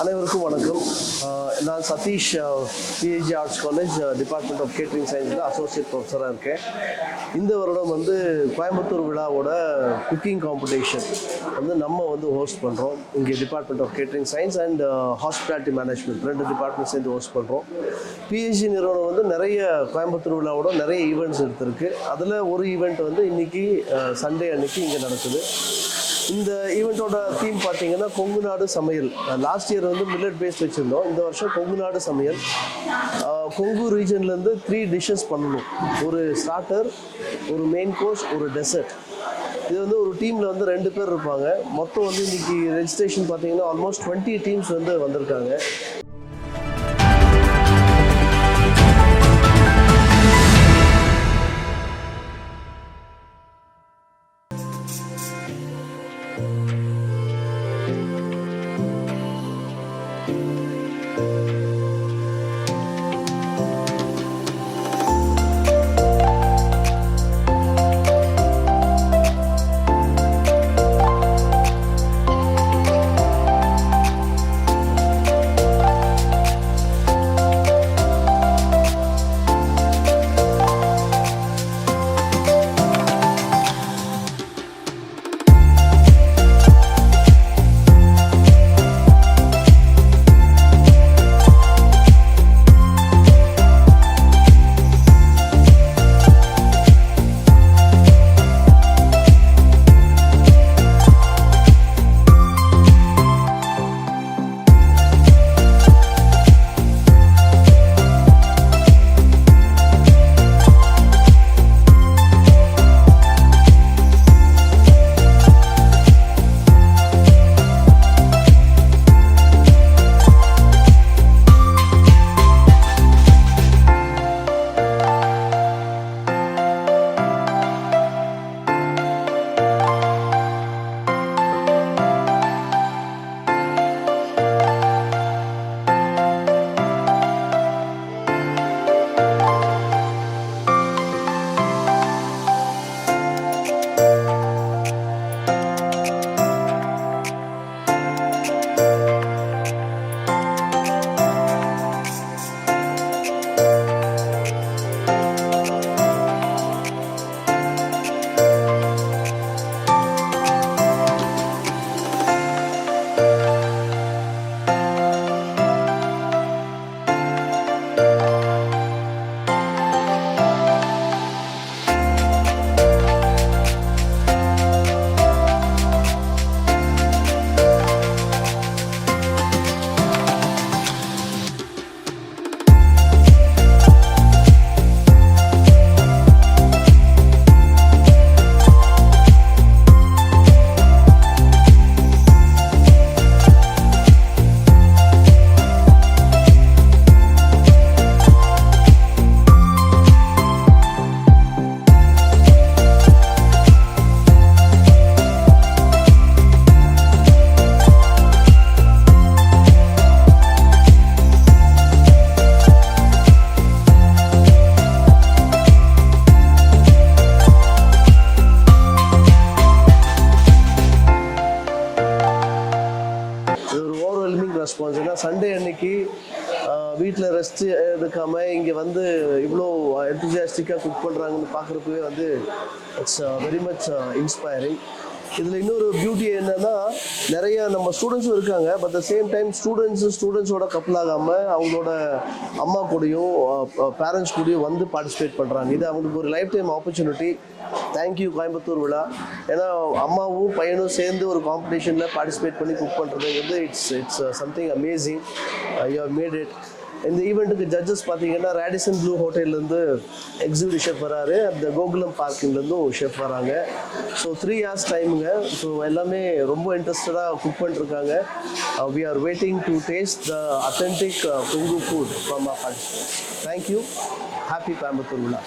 அனைவருக்கும் வணக்கம். நான் Satish PhD arts college department of catering சயின்ஸில் அசோசியேட் ப்ரொஃபஸராக இருக்கேன். இந்த வருடம் வந்து கோயம்புத்தூர் விழாவோட குக்கிங் காம்படிஷன் வந்து நம்ம வந்து ஹோஸ்ட் பண்ணுறோம் இங்கே department of catering science and hospitality management ரெண்டு டிபார்ட்மெண்ட் சேர்ந்து ஹோஸ்ட் பண்ணுறோம் பிஹெச்டி நிறுவனம் வந்து நிறைய கோயம்புத்தூர் விழாவோட நிறைய ஈவெண்ட்ஸ் எடுத்திருக்கு. அதில் ஒரு ஈவெண்ட் வந்து இன்றைக்கி சண்டே அன்னைக்கு இங்கே நடக்குது. இந்த ஈவெண்ட்டோட தீம் பார்த்தீங்கன்னா கொங்கு நாடு சமையல். லாஸ்ட் இயர் வந்து மில்லட் பேஸ்ட் வச்சுருந்தோம். இந்த வருஷம் கொங்கு நாடு சமையல். கொங்கு ரீஜன்லேருந்து த்ரீ டிஷ்ஷஸ் பண்ணணும். ஒரு ஸ்டார்டர் ஒரு மெயின் கோர்ஸ் ஒரு டெசர்ட் இது வந்து ஒரு டீமில் வந்து ரெண்டு பேர் இருப்பாங்க. மொத்தம் வந்து இன்னைக்கு ரெஜிஸ்ட்ரேஷன் பார்த்தீங்கன்னா ஆல்மோஸ்ட் டுவெண்ட்டி டீம்ஸ் வந்து வந்திருக்காங்க. ரெஸ்பான்ஸ் ஏன்னா சண்டே அன்னைக்கு வீட்டில் ரெஸ்ட் எடுக்காமல் இங்கே வந்து இவ்வளோ என்தூசியாஸ்டிக்காக குக் பண்ணுறாங்கன்னு பார்க்குறப்பவே வந்து இட்ஸ் வெரி மச் இன்ஸ்பைரிங் இதில் இன்னொரு பியூட்டி என்னன்னா நிறைய நம்ம ஸ்டூடெண்ட்ஸும் இருக்காங்க but the same time students ஸ்டூடெண்ட்ஸோட கப்பல் ஆகாமல் அவங்களோட அம்மா கூடயும் பேரண்ட்ஸ் கூடயும் வந்து பார்ட்டிசிபேட் பண்ணுறாங்க இது அவங்களுக்கு ஒரு lifetime opportunity thank you Coimbatore Vizha. ஏன்னா அம்மாவும் பையனும் சேர்ந்து ஒரு காம்படிஷனில் பார்ட்டிசிபேட் பண்ணி குக் பண்ணுறது வந்து it's it's something amazing you how made it இந்த ஈவெண்ட்டுக்கு ஜட்ஜஸ் பார்த்தீங்கன்னா ரேடிசன் ப்ளூ ஹோட்டல்லேருந்து எக்ஸிபிட் ஷெஃப் வராரு. அந்த கோகுலம் பார்க்கிங்லேருந்தும் ஷெஃப் வராங்க. ஸோ த்ரீ ஹார்ஸ் டைமுங்க ஸோ எல்லாமே ரொம்ப இன்ட்ரெஸ்டடாக குக் பண்ணிருக்காங்க. We are waiting to taste the authentic Kongu food from our participates thank you happy Coimbatore Vizha